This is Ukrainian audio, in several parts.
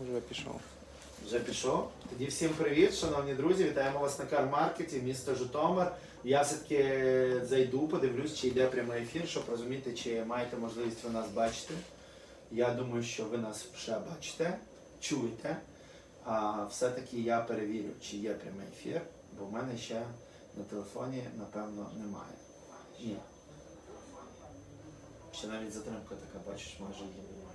Вже пішов. Вже пішов. Тоді всім привіт, шановні друзі. Вітаємо вас на Кармаркеті, місто Житомир. Я все-таки зайду, подивлюсь, чи йде прямий ефір, щоб розуміти, чи маєте можливість ви нас бачити. Я думаю, що ви нас вже бачите, чуєте. А все-таки я перевірю, чи є прямий ефір, бо в мене ще на телефоні, напевно, немає. Ні. Ще навіть затримка така, бачиш, майже теж.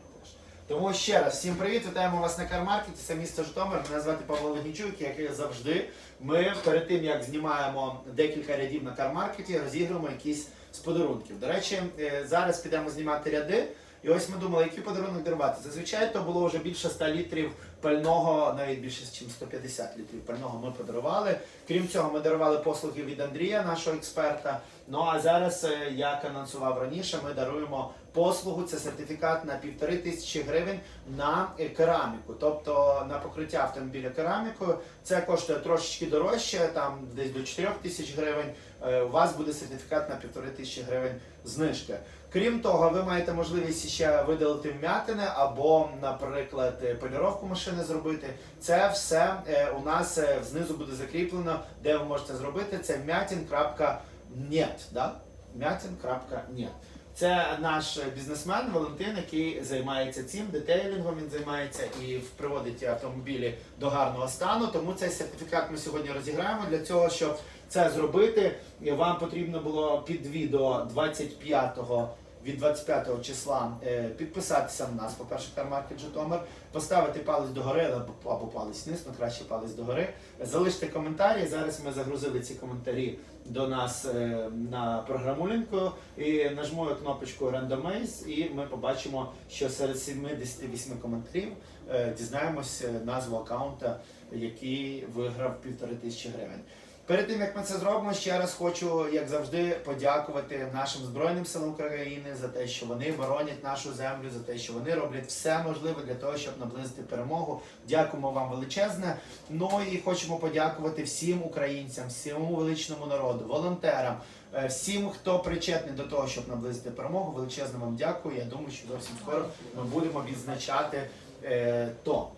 Тому ще раз всім привіт, вітаємо вас на Кармаркеті, це місто Житомир. Мене звати Павло Легнічук, як і завжди. Ми перед тим як знімаємо декілька рядів на Кармаркеті, розігруємо якісь з подарунків. До речі, е, зараз підемо знімати ряди. І ось ми думали, який подарунок дарувати. Зазвичай то було вже більше 100 літрів пального, навіть більше, ніж 150 літрів пального ми подарували. Крім цього, ми дарували послуги від Андрія, нашого експерта. Ну а зараз, е, як анонсував раніше, ми даруємо послугу. Це сертифікат на півтори тисячі гривень на е, кераміку, тобто на покриття автомобіля керамікою. Це коштує трошечки дорожче, там десь до 4 тисяч гривень. Е, У вас буде сертифікат на півтори тисячі гривень знижки. Крім того, ви маєте можливість ще видалити вмятини або, наприклад, поліровку машини зробити. Це все е, у нас е, знизу буде закріплено, де ви можете зробити. Це мятін.нет. Да? Мятін.нет. Це наш бізнесмен Валентин, який займається цим детейлінгом. Він займається і приводить автомобілі до гарного стану. Тому цей сертифікат ми сьогодні розіграємо. Для цього, щоб це зробити, вам потрібно було під відео 25-го від 25 числа е, підписатися на нас, по-перше, Кармаркет Житомир, поставити палець догори або, або палець вниз, ну краще палець догори, залиште коментарі. Зараз ми загрузили ці коментарі до нас е, на програму лінку і нажму кнопочку Randomize і ми побачимо, що серед 78 коментарів е, дізнаємось назву аккаунта, який виграв півтори тисячі гривень. Перед тим як ми це зробимо, ще раз хочу, як завжди, подякувати нашим збройним силам України за те, що вони боронять нашу землю, за те, що вони роблять все можливе для того, щоб наблизити перемогу. Дякуємо вам величезне. Ну і хочемо подякувати всім українцям, всьому величному народу, волонтерам, е, всім, хто причетний до того, щоб наблизити перемогу. Величезне вам дякую. Я думаю, що зовсім скоро ми будемо відзначати е, то.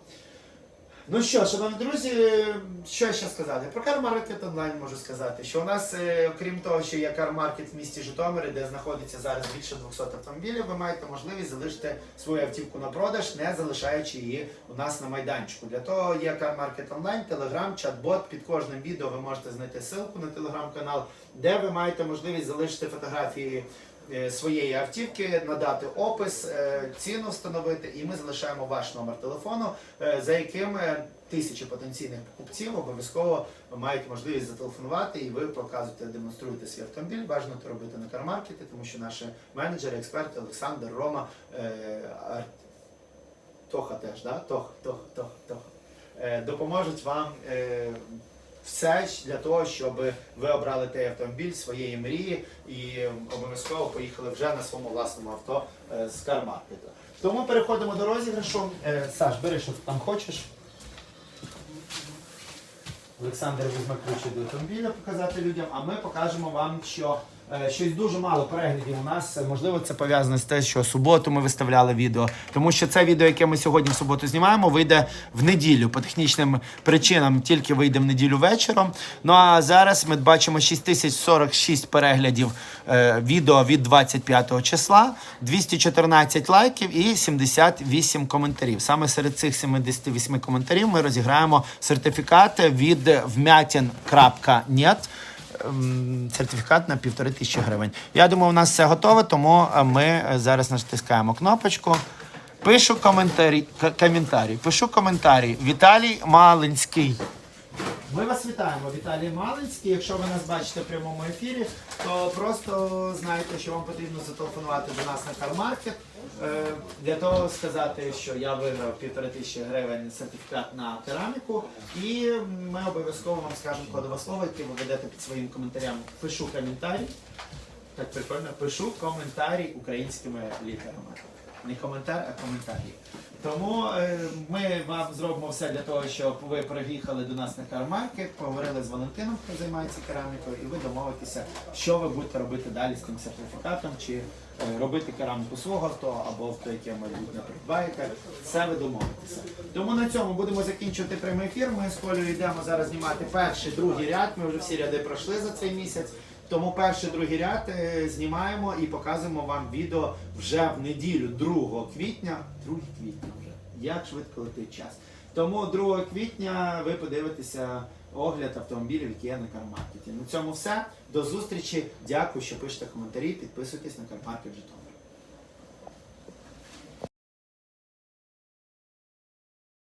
Ну що, шановні друзі, що ще сказати? Про кармаркет онлайн можу сказати, що у нас, е, окрім того, що є кармаркет в місті Житомирі, де знаходиться зараз більше 200 автомобілів, ви маєте можливість залишити свою автівку на продаж, не залишаючи її у нас на майданчику. Для того є кармаркет онлайн, телеграм, чат-бот. Під кожним відео ви можете знайти ссылку на телеграм-канал, де ви маєте можливість залишити фотографії своєї автівки, надати опис, е, ціну встановити, і ми залишаємо ваш номер телефону, е, за яким е, тисячі потенційних покупців обов'язково мають можливість зателефонувати, і ви показуєте, демонструєте свій автомобіль. Бажано це робити на кармаркеті, тому що наші менеджери, експерти Олександр, Рома, е, Тоха теж, да? Тох, Тох, Тох, Тох. Е, допоможуть вам. Все для того, щоб ви обрали той автомобіль своєї мрії і обов'язково поїхали вже на своєму власному авто е, з кармаркету. Тому переходимо до розіграшу. Е, Саш, бери, що ти там хочеш. Олександр візьме ключі до автомобіля показати людям, а ми покажемо вам, що щось дуже мало переглядів у нас. Е, Можливо, це пов'язано з те, що суботу ми виставляли відео. Тому що це відео, яке ми сьогодні в суботу знімаємо, вийде в неділю. По технічним причинам тільки вийде в неділю вечором. Ну а зараз ми бачимо 6046 переглядів е, відео від 25 числа, 214 лайків і 78 коментарів. Саме серед цих 78 коментарів ми розіграємо сертифікат від вмятін.нет сертифікат на півтори тисячі гривень. Я думаю, у нас все готове, тому е, ми е, зараз натискаємо кнопочку. Пишу коментарі, коментарі. Пишу коментарі. Віталій Малинський. Ми вас вітаємо, Віталій Малинський. Якщо ви нас бачите в прямому ефірі, то просто знайте, що вам потрібно зателефонувати до нас на Кармаркет е, для того сказати, що я виграв півтори тисячі гривень сертифікат на кераміку, і ми обов'язково вам скажемо кодове слово, яке ви ведете під своїм коментарем. Пишу коментарі. Так прикольно, пишу коментарі українськими літерами. Не коментар, а коментарі. Тому е, ми вам зробимо все для того, щоб ви приїхали до нас на кармаркет, поговорили з Валентином, хто займається керамікою, і ви домовитеся, що ви будете робити далі з тим сертифікатом, чи е, робити кераміку свого авто або авто, яке майбутнє придбаєте. Це ви домовитеся. Тому на цьому будемо закінчувати прямий ефір. Ми з Колею йдемо зараз знімати перший, другий ряд. Ми вже всі ряди пройшли за цей місяць. Тому перший, другий ряд е, знімаємо і показуємо вам відео вже в неділю, 2 квітня. 2 квітня вже. Як швидко летить час. Тому 2 квітня ви подивитеся огляд автомобілів, які є на кармаркеті. На цьому все. До зустрічі. Дякую, що пишете коментарі. Підписуйтесь на Кармаркет Житомир.